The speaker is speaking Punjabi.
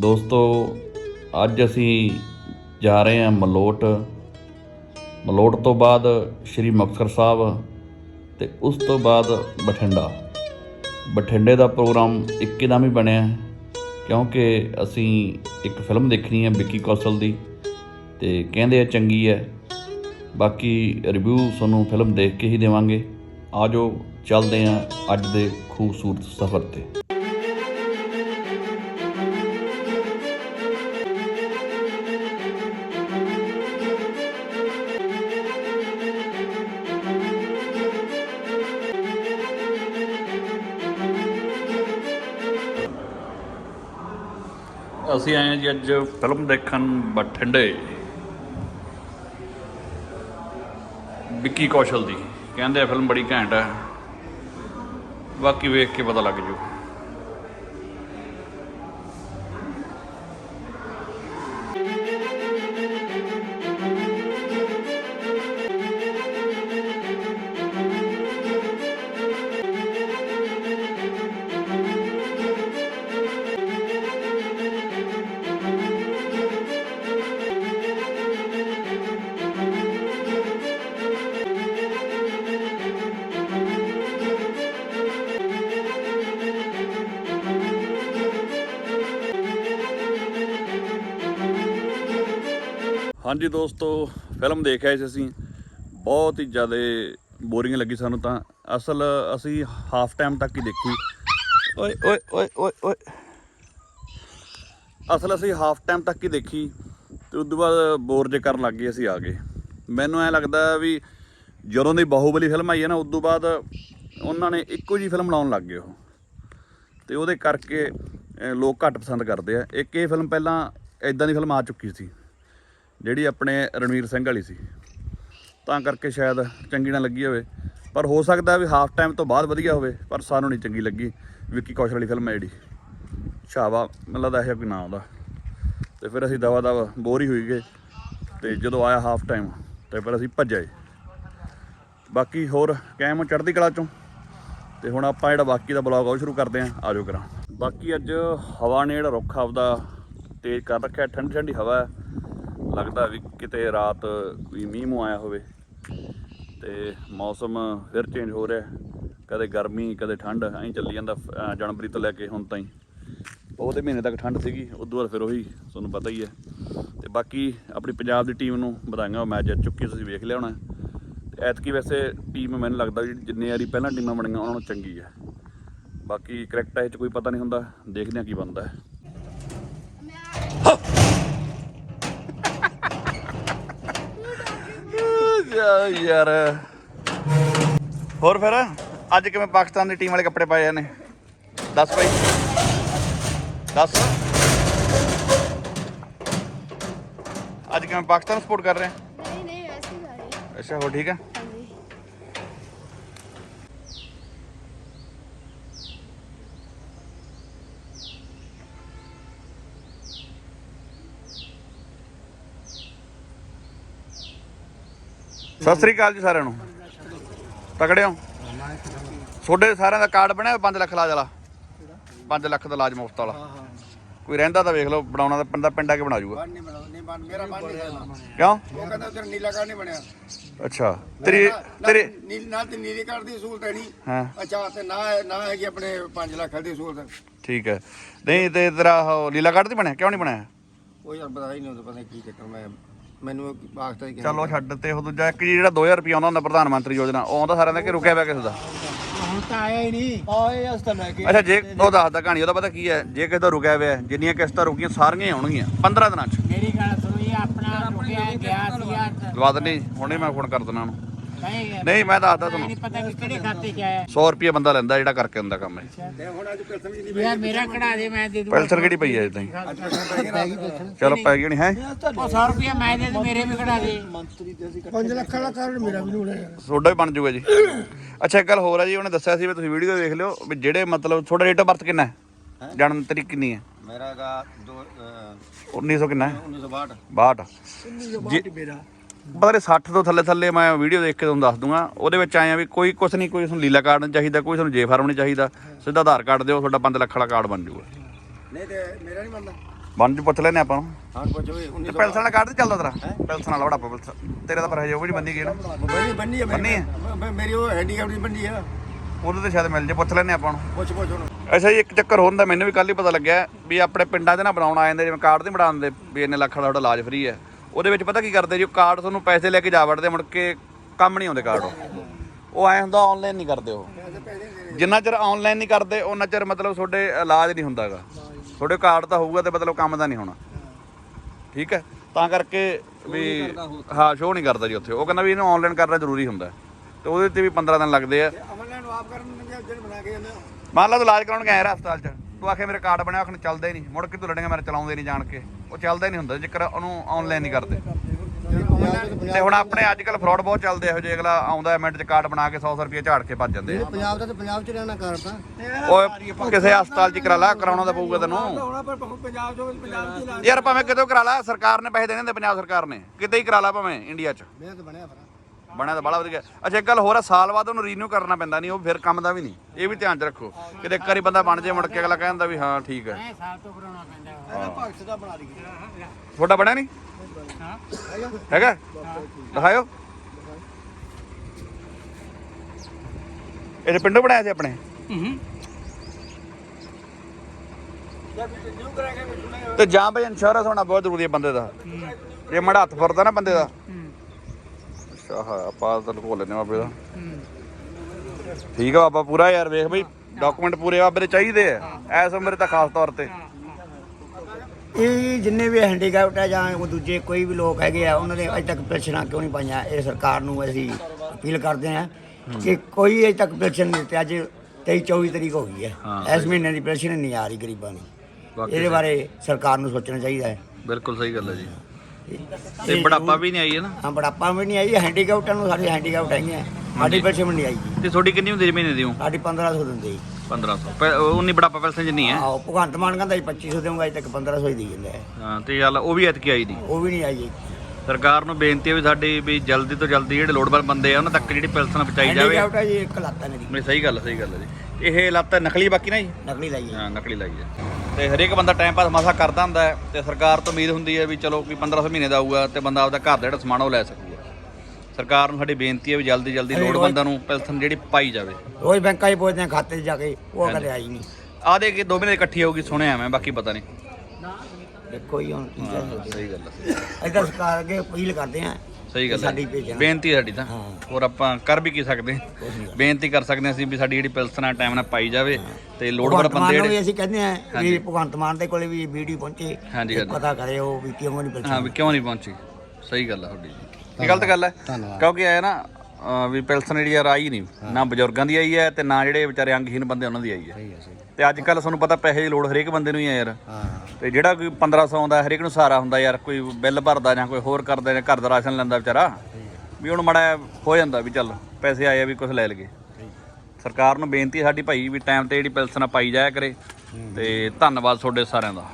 ਦੋਸਤੋ, ਅੱਜ ਅਸੀਂ ਜਾ ਰਹੇ ਹਾਂ ਮਲੋਟ। ਮਲੋਟ ਤੋਂ ਬਾਅਦ ਸ਼੍ਰੀ ਮੁਕਤਸਰ ਸਾਹਿਬ ਤੇ ਉਸ ਤੋਂ ਬਾਅਦ ਬਠਿੰਡਾ। ਬਠਿੰਡੇ ਦਾ ਪ੍ਰੋਗਰਾਮ ਇੱਕਦਮ ਹੀ ਬਣਿਆ ਕਿਉਂਕਿ ਅਸੀਂ ਇੱਕ ਫਿਲਮ ਦੇਖਣੀ ਹੈ ਵਿੱਕੀ ਕੌਸ਼ਲ ਦੀ, ਤੇ ਕਹਿੰਦੇ ਆ ਚੰਗੀ ਹੈ। ਬਾਕੀ ਰਿਵਿਊ ਤੁਹਾਨੂੰ ਫਿਲਮ ਦੇਖ ਕੇ ਹੀ ਦੇਵਾਂਗੇ। ਆਜੋ ਚੱਲਦੇ ਹਾਂ ਅੱਜ ਦੇ ਖੂਬਸੂਰਤ ਸਫ਼ਰ ਤੇ। ਅਸੀਂ ਆਏ ਜੀ ਅੱਜ ਫਿਲਮ ਦੇਖਣ, ਬਠਿੰਡੇ। ਵਿੱਕੀ ਕੌਸ਼ਲ ਦੀ। ਕਹਿੰਦੇ ਆ, ਫਿਲਮ ਬੜੀ ਘੈਂਟ ਹੈ ਬਾਕੀ ਵੇਖ ਕੇ ਪਤਾ ਲੱਗ ਜੂ। ਹਾਂਜੀ ਦੋਸਤੋ, ਫਿਲਮ ਦੇਖ ਆਏ ਸੀ ਅਸੀਂ। ਬਹੁਤ ਹੀ ਜ਼ਿਆਦਾ ਬੋਰਿੰਗ ਲੱਗੀ ਸਾਨੂੰ ਤਾਂ। ਅਸਲ ਅਸੀਂ ਹਾਫ ਟਾਈਮ ਤੱਕ ਹੀ ਦੇਖੀ। ਓਏ ਓਏ ਓਏ ਓਏ ਓਏ। ਅਸਲ ਅਸੀਂ ਹਾਫ ਟਾਈਮ ਤੱਕ ਹੀ ਦੇਖੀ। ਤੇ ਉਸ ਤੋਂ ਬਾਅਦ ਬੋਰ ਜੇ ਕਰਨ ਲੱਗ ਗਏ ਅਸੀਂ ਆ ਗਏ। ਮੈਨੂੰ ਐ ਲੱਗਦਾ ਵੀ ਜਦੋਂ ਦੀ ਬਾਹੂਬਲੀ ਫਿਲਮ ਆਈ ਹੈ ਨਾ, ਉਸ ਤੋਂ ਬਾਅਦ ਉਹਨਾਂ ਨੇ ਇੱਕੋ ਜੀ ਫਿਲਮ ਲਾਉਣ ਲੱਗ ਗਏ ਉਹ। ਤੇ ਉਹਦੇ ਕਰਕੇ ਲੋਕ ਘੱਟ ਪਸੰਦ ਕਰਦੇ ਆ। ਇੱਕ ਇਹ ਫਿਲਮ ਪਹਿਲਾਂ ਇਦਾਂ ਦੀ ਫਿਲਮ ਆ ਚੁੱਕੀ ਸੀ। ਜਿਹੜੀ ਆਪਣੇ ਰਣਵੀਰ ਸਿੰਘ ਵਾਲੀ ਸੀ। ਤਾਂ ਕਰਕੇ ਸ਼ਾਇਦ ਚੰਗੀ ਨਾ ਲੱਗੀ ਹੋਵੇ। ਪਰ ਹੋ ਸਕਦਾ ਵੀ ਹਾਫ ਟਾਈਮ ਤੋਂ ਬਾਅਦ ਵਧੀਆ ਹੋਵੇ, ਪਰ ਸਾਨੂੰ ਨਹੀਂ ਚੰਗੀ ਲੱਗੀ ਵਿੱਕੀ ਕੌਸ਼ਲ ਵਾਲੀ ਫਿਲਮ ਹੈ ਜਿਹੜੀ। ਛਾਵਾ, ਮੈਨੂੰ ਲੱਗਦਾ ਇਹ ਕੋਈ ਨਾਮ ਉਹਦਾ। ਤੇ ਫਿਰ ਅਸੀਂ ਦਵਾ ਦਵਾ ਬੋਰ ਹੀ ਹੋਈ ਗਏ। ਤੇ ਜਦੋਂ ਆਇਆ ਹਾਫ ਟਾਈਮ ਤੇ ਫਿਰ ਅਸੀਂ ਭੱਜੇ ਬਾਕੀ ਹੋਰ ਕਾਇਮ ਚੜ੍ਹਦੀ ਕਲਾ ਚੋਂ। ਤੇ ਹੁਣ ਆਪਾਂ ਜਿਹੜਾ ਬਾਕੀ ਦਾ ਬਲੌਗ ਉਹ ਸ਼ੁਰੂ ਕਰਦੇ ਆਂ ਆਜੋ ਕਰਾਂ। ਬਾਕੀ ਅੱਜ ਹਵਾ ਨੇ ਜਿਹੜਾ ਰੁੱਖ ਆਪਦਾ ਤੇਜ਼ ਕਰ ਰੱਖਿਆ ਠੰਡੀ ਠੰਡੀ ਹਵਾ ਹੈ। ਲੱਗਦਾ ਵੀ ਕਿਤੇ ਰਾਤ ਕੋਈ ਮੀਂਹ ਮੂੰਹ ਆਇਆ ਹੋਵੇ ਤੇ ਮੌਸਮ ਫਿਰ ਚੇਂਜ ਹੋ ਰਿਹਾ ਕਦੇ ਗਰਮੀ, ਕਦੇ ਠੰਡ, ਐਂ ਚੱਲੀ ਜਾਂਦਾ, ਅਹ ਜਨਵਰੀ ਤੋਂ ਲੈ ਕੇ ਹੁਣ ਤਾਈਂ। ਉਹਦੇ ਮਹੀਨੇ ਤੱਕ ਠੰਡ ਸੀਗੀ, ਉਦੋਂ ਬਾਅਦ ਫਿਰ ਉਹੀ ਤੁਹਾਨੂੰ ਪਤਾ ਹੀ ਹੈ। ਤੇ ਬਾਕੀ ਆਪਣੀ ਪੰਜਾਬ ਦੀ ਟੀਮ ਨੂੰ ਵਧਾਈਆਂ ਮੈਚ ਜਿੱਤ ਚੁੱਕੀ ਤੁਸੀਂ ਵੇਖ ਲਿਆ ਹੋਣਾ। ਤੇ ਐਤਕੀ ਵੈਸੇ ਟੀਮ ਮੈਨੂੰ ਲੱਗਦਾ ਵੀ ਜਿੰਨੇ ਵਾਰੀ ਪਹਿਲਾਂ ਟੀਮਾਂ ਬਣੀਆਂ, ਉਹਨਾਂ ਨੂੰ ਚੰਗੀ ਹੈ। ਬਾਕੀ ਕਰੈਕਟ ਇਹ 'ਚ ਕੋਈ ਪਤਾ ਨਹੀਂ ਹੁੰਦਾ, ਦੇਖਦੇ ਹਾਂ ਕੀ ਬਣਦਾ ਹੈ! ਯਾ- ਯਾਰ। ਹੋਰ ਫਿਰ ਅੱਜ ਕਿਵੇਂ ਪਾਕਿਸਤਾਨ ਦੀ ਟੀਮ ਵਾਲੇ ਕੱਪੜੇ ਪਾਏ ਨੇ ਦੱਸ ਭਾਈ ਦੱਸ। ਅੱਜ ਕਿਵੇਂ ਪਾਕਿਸਤਾਨ ਸਪੋਰਟ ਕਰ ਰਹੇ? ਨਹੀਂ ਨਹੀਂ ਵੈਸੇ ਹੀ ਆ ਰਹੀ। ਅੱਛਾ ਹੋ ਠੀਕ ਹੈ ਹਾਂਜੀ ਸਤਿ ਸ੍ਰੀ ਅਕਾਲ ਜੀ ਸਾਰਿਆਂ ਨੂੰ। ਤਕੜੇ ਹੋ? ਤੁਹਾਡੇ ਸਾਰਿਆਂ ਦਾ ਕਾਰਡ ਬਣਿਆ 5 ਲੱਖ ਲਾਜ ਵਾਲਾ? 5 ਲੱਖ ਦਾ ਇਲਾਜ ਮੁਫਤ ਵਾਲਾ। ਕੋਈ ਰਹਿੰਦਾ ਤਾਂ ਵੇਖ ਲਓ ਬਣਾਉਣਾ ਤਾਂ ਪਿੰਡਾ ਪਿੰਡਾ ਕੇ ਬਣਾ ਜੂਗਾ। ਕਿਉਂ? ਉਹ ਕਹਿੰਦਾ ਤੇਰਾ ਨੀਲਾ ਕਾਰਡ ਨਹੀਂ ਬਣਿਆ। ਅੱਛਾ ਤੇਰੀ ਤੇਰੇ ਨੀਲ ਤੇ ਨੀਲੀ ਕਾਰਡ ਦੀ ਸਹੂਲਤ ਹੈ ਨਹੀਂ ਹਾਂ। ਅੱਛਾ ਤੇ ਨਾ ਨਾ ਹੈਗੀ ਆਪਣੇ 5 ਲੱਖ ਦੀ ਸਹੂਲਤ। ਠੀਕ ਹੈ। ਨਹੀਂ ਤੇ ਤੇਰਾ ਉਹ ਲੀਲਾ ਕਾਰਡ ਨਹੀਂ ਬਣਿਆ ਕਿਉਂ ਨਹੀਂ ਬਣਾਇਆ? ਉਹ ਯਾਰ ਪਤਾ ਹੀ ਨਹੀਂ ਹੁੰਦਾ ਪਤਾ ਨਹੀਂ ਕੀ ਚੱਕਰ ਮੈਂ ਮੈਨੂੰ ਬਾਖਤਾ ਹੀ ਚਲੋ ਛੱਡ ਤੇ ਉਹ ਦੂਜਾ ਇੱਕ ਜਿਹੜਾ 2000 ਰੁਪਏ ਆਉਂਦਾ ਹੁੰਦਾ ਪ੍ਰਧਾਨ ਮੰਤਰੀ ਯੋਜਨਾ ਉਹ ਆਉਂਦਾ ਸਾਰਿਆਂ ਦਾ ਕਿ ਰੁਕਿਆ ਪਿਆ ਕਿਸੇ ਦਾ? ਹੁਣ ਤਾਂ ਆਇਆ ਹੀ ਨਹੀਂ। ਆਏ ਅਸ ਤਾਂ ਲੈ ਕੇ। ਅੱਛਾ ਜੇ ਉਹ ਦੱਸਦਾ ਕਹਾਣੀ ਉਹਦਾ ਪਤਾ ਕੀ ਹੈ? ਜੇ ਕਿਸੇ ਦਾ ਰੁਕਿਆ ਹੈ, ਜਿੰਨੀਆਂ ਕਿਸ਼ਤਾਂ ਰੁਕੀਆਂ ਸਾਰੀਆਂ ਹੀ ਆਉਣਗੀਆਂ 15 ਦਿਨਾਂ ਚ। ਮੇਰੀ ਗੱਲ ਸੁਣੋ ਇਹ ਆਪਣਾ ਰੁਕਿਆ ਗਿਆ ਸੀਗਾ ਲਵਾ ਦਿੰਦੇ ਹੁਣੇ ਮੈਂ ਫੋਨ ਕਰ ਦਿੰਦਾ ਉਹਨੂੰ। ਨਹੀਂ ਨਹੀਂ ਮੈਂ ਦੱਸਦਾ ਨਹੀਂ ਤੁਹਾਨੂੰ। ਪਤਾ ਕਿ ਕਿਹੜੇ ਖਾਤੇ 'ਚ ਆਇਆ। 100 ਰੁਪਏ ਬੰਦਾ ਲੈਂਦਾ ਜਿਹੜਾ ਕਰਕੇ ਹੁੰਦਾ ਕੰਮ ਇਹ। ਤੇ ਹੁਣ ਅੱਜ ਪਿਲਸਨ ਵੀ ਨਹੀਂ ਯਾਰ ਮੇਰਾ ਕਢਾ ਦੇ ਮੈਂ ਦੇ ਦੂੰ ਪੈਲਸਰ ਕਿਹੜੀ ਪਈ ਇਦਾਂ ਹੀ? ਚਲੋ ਪੈ ਗਈ ਨਹੀਂ ਹੈ? ਉਹ 100 ਰੁਪਇਆ ਮੈਂ ਦੇ ਦੂੰ ਮੇਰੇ ਵੀ ਕਢਾ ਦੇ। 5 ਲੱਖ ਵਾਲਾ ਕਾਰਡ ਮੇਰਾ ਵੀ ਨਹੀਂ ਹੋਣਾ ਤੁਹਾਡਾ ਵੀ ਬਣ ਜਾਊਗਾ ਜੀ। ਅੱਛਾ ਇੱਕ ਗੱਲ ਹੋਰ ਹੈ ਜੀ ਉਹਨੇ ਦੱਸਿਆ ਸੀ ਵੀ ਤੁਸੀਂ ਵੀਡੀਓ ਵੇਖ ਲਿਓ ਵੀ ਜਿਹੜੇ ਮਤਲਬ ਤੁਹਾਡਾ ਡੇਟ ਆਫ ਬਰਥ ਕਿੰਨਾ ਹੈ? ਜਨਮ ਤਰੀਕ ਕਿੰਨੀ ਹੈ? ਮੇਰਾ ਦਾ 1900 ਕਿੰਨਾ ਹੈ? 1962 62 ਜੀ ਪਤਾ ਨਹੀਂ 60 ਤੋਂ ਥੱਲੇ ਥੱਲੇ ਮੈਂ ਵੀਡੀਓ ਦੇਖ ਕੇ ਤੁਹਾਨੂੰ ਦੱਸ ਦੂੰਗਾ। ਉਹਦੇ ਵਿੱਚ ਆਏ ਆ ਵੀ ਕੋਈ ਕੁਛ ਨਹੀਂ ਕੋਈ ਤੁਹਾਨੂੰ ਲੀਲਾ ਕਾਰਡ ਨਹੀਂ ਚਾਹੀਦਾ ਕੋਈ ਤੁਹਾਨੂੰ ਜੇ ਫਾਰਮ ਨਹੀਂ ਚਾਹੀਦਾ। ਸਿੱਧਾ ਆਧਾਰ ਕਾਰਡ ਦਿਓ ਤੁਹਾਡਾ 5 ਲੱਖ ਵਾਲਾ ਕਾਰਡ ਬਣ ਜਾਊਗਾ ਨਹੀਂ ਤੇ ਮੇਰਾ ਨਹੀਂ ਬਣਦਾ। ਬੰਨ ਚ ਪੁੱਛ ਲੈਨੇ ਆਪਾਂ ਨੂੰ। ਹਾਂ ਪੁੱਛੋ ਇਹ ਤੇ 1900 ਪੈਲਸਾਂ ਵਾਲਾ ਕਾਰਡ ਤੇ ਚੱਲਦਾ ਤੇਰਾ? ਪੈਲਸਾਂ ਵਾਲਾ ਬੜਾ ਪੈਲਸਾਂ। ਤੇਰੇ ਤਾਂ ਪਰ ਹਜੇ ਉਹ ਵੀ ਨਹੀਂ ਗਈ ਨਾ। ਬੰਨੀ ਬੰਨੀ ਹੈ ਬੰਨੀ ਹੈ? ਮੇਰੀ ਮੈਂ- ਮੇਰੀ ਉਹ ਹੈਂਡੀਕੈਪ ਦੀ ਬੰਨੀ ਆ। ਉਹਦੇ ਤੇ ਸ਼ਾਇਦ ਮਿਲ ਜੇ ਪੁੱਛ ਲੈਨੇ ਆਪਾਂ ਨੂੰ। ਪੁੱਛ ਪੁੱਛ ਉਹਨੂੰ ਅੱਛਾ ਜੀ ਇੱਕ ਚੱਕਰ ਹੁੰਦਾ ਮੈਨੂੰ ਵੀ ਕੱਲ ਹੀ ਪਤਾ ਲੱਗਿਆ ਵੀ ਆਪਣੇ ਪਿੰਡਾਂ 'ਚ ਨਾ ਬਣਾਉਣ ਆ ਜਾਂਦੇ ਜਿਵੇਂ ਕਾਰਡ ਨਹੀਂ ਬਣਾਉਂਦੇ ਵੀ ਇੰਨੇ ਲੱਖ ਦਾ ਤੁਹਾਡਾ ਇਲਾਜ ਫ੍ਰੀ ਹੈ ਉਹਦੇ ਵਿੱਚ ਪਤਾ ਕੀ ਕਰਦੇ ਜੀ, ਉਹ ਕਾਰਡ ਤੁਹਾਨੂੰ ਪੈਸੇ ਲੈ ਕੇ ਜਾ ਵੜਦੇ, ਮੁੜ ਕੇ ਕੰਮ ਨਹੀਂ ਆਉਂਦੇ ਕਾਰਡ ਉਹ। ਉਹ ਐ ਹੁੰਦਾ ਆਨਲਾਈਨ ਨਹੀਂ ਕਰਦੇ ਉਹ। ਜਿੰਨਾ ਚਿਰ ਆਨਲਾਈਨ ਨਹੀਂ ਕਰਦੇ ਉਹਨਾਂ ਚਿਰ ਮਤਲਬ ਤੁਹਾਡੇ ਇਲਾਜ ਨਹੀਂ ਹੁੰਦਾਗਾ। ਤੁਹਾਡੇ ਕਾਰਡ ਤਾਂ ਹੋਊਗਾ ਤੇ ਮਤਲਬ ਕੰਮ ਦਾ ਨਹੀਂ ਹੋਣਾ। ਠੀਕ ਹੈ? ਤਾਂ ਕਰਕੇ ਵੀ ਹਾਂ ਸ਼ੋਅ ਨਹੀਂ ਕਰਦਾ ਜੀ ਉੱਥੇ। ਉਹ ਕਹਿੰਦਾ ਵੀ ਇਹਨੂੰ ਆਨਲਾਈਨ ਕਰਨਾ ਜ਼ਰੂਰੀ ਹੁੰਦਾ। ਤੇ ਉਹਦੇ ਤੇ ਵੀ 15 ਦਿਨ ਲੱਗਦੇ ਆ। ਅਮਰਨਾਥ ਆਪ ਕਰਨ ਜਿਹੜੇ ਬਣਾ ਕੇ ਜਾਂਦੇ ਮੰਨ ਲਾ ਤੂੰ ਇਲਾਜ ਕਰਾਉਣ ਗਿਆ ਹਸਪਤਾਲ 'ਚ। ਤੂੰ ਆਖੇ ਮੇਰੇ ਕਾਰਡ ਬਣਿਆ ਆਖਣ ਚੱਲਦਾ ਹੀ ਨਹੀਂ। ਮੁੜ ਕੇ ਤੂੰ ਲੜੇਗਾ, ਮੇਰੇ ਚਲਾਉਂਦੇ ਨਹੀਂ ਜਾਣ ਕੇ। ਉਹ ਚੱਲਦਾ ਹੀ ਨਹੀਂ ਹੁੰਦਾ ਜੇਕਰ ਉਹਨੂੰ ਆਨਲਾਈਨ ਨਹੀਂ ਕਰਦੇ। ਤੇ ਹੁਣ ਆਪਣੇ ਅੱਜ ਕੱਲ ਫਰਾਡ ਬਹੁਤ ਚੱਲਦੇ ਇਹੋ ਜਿਹੇ ਅਗਲਾ ਆਉਂਦਾ ਮਿੰਟ 'ਚ ਕਾਰਡ ਬਣਾ ਕੇ 100 ਰੁਪਏ ਝਾੜ ਕੇ ਭੱਜ ਜਾਂਦੇ ਆ। ਪੰਜਾਬ ਦਾ ਤੇ ਪੰਜਾਬ ਚ ਰਹਿਣਾ ਕਰ ਤਾਂ। ਓਏ ਕਿਸੇ ਹਸਪਤਾਲ 'ਚ ਕਰਾ ਲਾ ਕਰਾਉਣਾ ਤਾਂ ਪਊਗਾ ਤੈਨੂੰ। ਹੋਣਾ ਪਰ ਪੰਜਾਬ ਚੋਂ ਪੰਜਾਬ ਚ ਇਲਾਜ ਯਾਰ ਭਾਵੇਂ ਕਿਤੋਂ ਕਰਾ ਲਾ ਸਰਕਾਰ ਨੇ ਪੈਸੇ ਦੇਣੇ ਹੁੰਦੇ ਪੰਜਾਬ ਸਰਕਾਰ ਨੇ। ਕਿਤੇ ਹੀ ਕਰਾ ਲਾ ਭਾਵੇਂ ਇੰਡੀਆ 'ਚ। ਮੈਂ ਤਾਂ ਬਣਿਆ ਫਿਰ ਬਣਿਆ ਤਾਂ ਬੜਾ ਵਧੀਆ। ਅੱਛਾ ਇੱਕ ਗੱਲ ਹੋਰ ਆ ਸਾਲ ਬਾਅਦ ਉਹਨੂੰ ਰੀਨਿਊ ਕਰਨਾ ਪੈਂਦਾ ਨਹੀਂ ਉਹ ਫਿਰ ਕੰਮ ਦਾ ਵੀ ਨਹੀਂ ਇਹ ਵੀ ਧਿਆਨ 'ਚ ਰੱਖੋ। ਕਿਤੇ ਇੱਕ ਵਾਰੀ ਬੰਦਾ ਬਣ ਜੇ ਮੁੜ ਕੇ ਅਗਲਾ ਕਹਿੰਦਾ ਵੀ ਹਾਂ ਠੀਕ ਹੈ ਐ ਸਾਲ ਤੋਂ ਕਰਾਉਣਾ ਪੈਂਦਾ ਭਗਤ ਦਾ ਬਣਾ ਤੁਹਾਡਾ ਬਣਿਆ ਨਹੀਂ ਹਾਂ। ਹੈਗਾ? ਦਿਖਾਇਓ। ਇਹ ਪਿੰਡੋਂ ਬਣਾਇਆ ਸੀ ਆਪਣੇ? ਹੂੰ। ਤੇ ਜਾਂ ਬਈ ਇੰਸ਼ੋਰੈਂਸ ਹੋਣਾ ਬਹੁਤ ਜ਼ਰੂਰੀ ਹੈ ਬੰਦੇ ਦਾ। ਇਹ ਮੜਾ ਹੱਥ ਫੁਰਦਾ ਨਾ ਬੰਦੇ ਦਾ। ਅੱਛਾ ਹਾਂ ਆਪਾਂ ਤਾਂ ਲੁਕੋ ਲੈਨੇ ਬਾਬੇ ਦਾ। ਠੀਕ ਆ ਬਾਬਾ ਪੂਰਾ ਯਾਰ ਵੇਖ ਬਈ ਡਾਕੂਮੈਂਟ ਪੂਰੇ ਬਾਬੇ ਦੇ ਚਾਹੀਦੇ ਆ। ਐਸ ਉਮਰੇ ਤਾਂ ਖਾਸ ਤੌਰ ਤੇ। ਇਹ ਜਿੰਨੇ ਵੀ ਹੈਂਡੀਕੈਪਟ ਆ ਜਾਂ ਉਹ ਦੂਜੇ ਕੋਈ ਵੀ ਲੋਕ ਹੈਗੇ ਆ ਉਹਨਾਂ ਦੇ ਅਜੇ ਤੱਕ ਪੈਨਸ਼ਨਾਂ ਕਿਉਂ ਨਹੀਂ ਪਾਈਆਂ? ਇਹ ਸਰਕਾਰ ਨੂੰ ਅਸੀਂ ਅਪੀਲ ਕਰਦੇ ਆ ਕਿ ਕੋਈ ਅਜੇ ਤੱਕ ਪੈਨਸ਼ਨ ਨਹੀਂ ਦਿੱਤੀ। ਅੱਜ 23 24 ਤਰੀਕ ਹੋ ਗਈ ਹਾਂ, ਇਸ ਮਹੀਨੇ ਦੀ ਪੈਨਸ਼ਨ ਨਹੀਂ ਆ ਰਹੀ ਗਰੀਬਾਂ ਦੀ। ਇਹਦੇ ਬਾਰੇ ਸਰਕਾਰ ਨੂੰ ਸੋਚਣਾ ਚਾਹੀਦਾ ਹੈ। ਬਿਲਕੁਲ ਸਹੀ ਗੱਲ ਹੈ ਜੀ। ਤੇ ਬੁਢਾਪਾ ਵੀ ਨਹੀਂ ਆਈ ਹੈ ਨਾ? ਹਾਂ ਬੜਾਪਾ ਵੀ ਨਹੀਂ ਆਈ ਹੈਂਡੀਕੈਪਟਾਂ ਨੂੰ ਸਾਡੇ ਹੈਂਡੀਕੈਪਟ ਹੈਗੇ ਆ ਸਾਡੀ ਪੈਨਸ਼ਨ ਵੀ ਨਹੀਂ ਆਈ ਜੀ। ਤੇ ਤੁਹਾਡੀ ਕਿੰਨੀ ਹੁੰਦੀ ਜੀ ਮਹੀਨੇ ਦੀ ਸਾਡੀ 1500 ਦਿੰਦੇ ਜੀ। 1500 ਪ- ਉਨੀ ਬੁਢਾਪਾ ਪੈਨਸ਼ਨ ਜਿੰਨੀ ਹੈ। ਆਹੋ ਭਗਵੰਤ ਮਾਨ ਕਹਿੰਦਾ ਜੀ 2500 ਦੇਵਾਂਗਾ ਅਜੇ ਤੱਕ 1500 ਹੀ ਦੇ ਜਾਂਦਾ ਹੈ। ਹਾਂ ਤੇ ਚੱਲ ਉਹ ਵੀ ਐਤਕੀ ਆਈ ਨਹੀਂ। ਉਹ ਵੀ ਨਹੀਂ ਆਈ ਜੀ। ਸਰਕਾਰ ਨੂੰ ਬੇਨਤੀ ਹੈ ਵੀ ਸਾਡੀ ਵੀ ਜਲਦੀ ਤੋਂ ਜਲਦੀ ਜਿਹੜੇ ਲੋੜਵੰਦ ਬੰਦੇ ਆ ਉਹਨਾਂ ਤੱਕ ਜਿਹੜੀ ਪੈਨਸ਼ਨ ਪਹੁੰਚਾਈ ਜਾਵੇ। ਹੈਂਡੀਕੈਪਟ ਹੈ ਜੀ ਇੱਕ ਲੱਤ ਹੈ ਮੇਰੀ ਸਹੀ ਗੱਲ ਹੈ, ਸਹੀ ਗੱਲ ਹੈ ਜੀ। ਇਹ ਲੱਤ ਨਕਲੀ ਬਾਕੀ ਨਾ ਜੀ? ਨਕਲੀ ਲਾਈ ਹੈ। ਹਾਂ ਨਕਲੀ ਲਾਈ ਹੈ। ਤੇ ਹਰੇਕ ਬੰਦਾ ਟਾਈਮ ਪਾਸ ਮਸਾ ਕਰਦਾ ਹੁੰਦਾ ਹੈ ਤੇ ਸਰਕਾਰ ਤੋਂ ਉਮੀਦ ਹੁੰਦੀ ਹੈ ਵੀ ਚਲੋ ਕੋਈ 1500 ਮਹੀਨੇ ਦਾ ਆਊਗਾ ਤੇ ਬੰਦਾ ਆਪਦਾ ਘਰ ਦਾ ਜਿਹੜਾ ਸਮਾਨ ਉਹ ਲੈ ਸਕੂਗਾ। ਸਰਕਾਰ ਨੂੰ ਸਾਡੀ ਬੇਨਤੀ ਹੈ ਵੀ ਜਲਦੀ ਜਲਦੀ ਲੋੜਵੰਦਾਂ ਨੂੰ ਪੈਨਸ਼ਨ ਜਿਹੜੀ ਪਾਈ ਜਾਵੇ। ਰੋਜ਼ ਬੈਂਕਾਂ 'ਚ ਪੁੱਛਦੇ ਆ ਖਾਤੇ 'ਚ ਜਾ ਕੇ ਉਹ ਕਦੇ ਆਈ ਨਹੀਂ। ਆ ਦੇ ਕਿ 2 ਮਹੀਨੇ ਇਕੱਠੀ ਹੋਊਗੀ ਸੁਣਿਆ ਮੈਂ ਬਾਕੀ ਪਤਾ ਨਹੀਂ। ਦੇਖੋ ਹੀ ਹੁਣ ਕੀ ਕਰ ਸਕਦੇ ਸਹੀ ਗੱਲ ਹੈ ਅਸੀਂ ਤਾਂ ਸਰਕਾਰ ਅੱਗੇ ਅਪੀਲ ਕਰਦੇ ਆ ਸਹੀ ਗੱਲ ਸਾਡੀ ਹੈ ਭੇਜਣਾ। ਬੇਨਤੀ ਹੈ ਸਾਡੀ ਤਾਂ। ਹਾਂ। ਹੋਰ ਆਪਾਂ ਕਰ ਵੀ ਕੀ ਸਕਦੇ। ਹਾਂ ਬੇਨਤੀ ਕਰ ਸਕਦੇ ਹਾਂ ਅਸੀਂ ਵੀ ਸਾਡੀ ਜਿਹੜੀ ਪੈਨਸ਼ਨ ਆ ਟਾਈਮ ਨਾਲ ਪਾਈ ਜਾਵੇ ਤੇ ਲੋੜਵੰਦ ਭਗਵੰਤ ਮਾਨ ਬੰਦੇ ਨੂੰ ਵੀ ਜਿਹੜੇ ਅਸੀਂ ਕਹਿੰਦੇ ਆ ਵੀ ਭਗਵੰਤ ਮਾਨ ਦੇ ਕੋਲੇ ਵੀ ਵੀਡੀਓ ਪਹੁੰਚੇ ਹਾਂਜੀ, ਤੇ ਹਾਂਜੀ। ਪਤਾ ਕਰੇ ਉਹ ਵੀ ਕਿਉਂ ਨਹੀਂ ਹਾਂ ਪਹੁੰਚੀ ਵੀ ਕਿਉਂ ਨਹੀਂ ਪਹੁੰਚੀ। ਸਹੀ ਗੱਲ ਹੈ ਤੁਹਾਡੀ ਜੀ। ਇਹ ਗਲਤ ਗੱਲ ਹੈ। ਕਿਉਂਕਿ ਇਹ ਨਾ ਅਹ ਵੀ ਪੈਨਸ਼ਨ ਜਿਹੜੀ ਆ ਆਈ ਨਹੀਂ। ਨਾ ਬਜ਼ੁਰਗਾਂ ਦੀ ਆਈ ਹੈ ਤੇ ਨਾ ਜਿਹੜੇ ਵਿਚਾਰੇ ਅੰਗਹੀਨ ਬੰਦੇ ਉਹਨਾਂ ਦੀ ਆਈ ਹੈ। ਤੇ ਅੱਜ ਕੱਲ ਤੁਹਾਨੂੰ ਪਤਾ ਪੈਸੇ ਦੀ ਲੋੜ ਹਰੇਕ ਬੰਦੇ ਨੂੰ ਹੀ ਹੈ ਯਾਰ। ਹਾਂ। ਤੇ ਜਿਹੜਾ ਕੋਈ 1500 ਆਉਂਦਾ ਹਰੇਕ ਨੂੰ ਸਹਾਰਾ ਹੁੰਦਾ ਯਾਰ ਕੋਈ ਬਿੱਲ ਭਰਦਾ ਜਾਂ ਕੋਈ ਹੋਰ ਕਰਦਾ ਜਾਂ ਘਰ ਦਾ ਰਾਸ਼ਨ ਲੈਂਦਾ ਵਿਚਾਰਾ ਵੀ ਹੁਣ ਮੜਾ ਹੋ ਜਾਂਦਾ ਵੀ ਚੱਲ ਪੈਸੇ ਆਏ ਆ ਵੀ ਕੁਝ ਲੈ ਲਗੇ ਸਰਕਾਰ ਨੂੰ ਬੇਨਤੀ ਸਾਡੀ ਭਾਈ ਵੀ ਟਾਈਮ ਤੇ ਜਿਹੜੀ ਪੈਨਸ਼ਨ ਆ ਪਾਈ ਜਾਇਆ ਕਰੇ ਤੇ ਧੰਨਵਾਦ ਤੁਹਾਡੇ ਸਾਰਿਆਂ ਦਾ।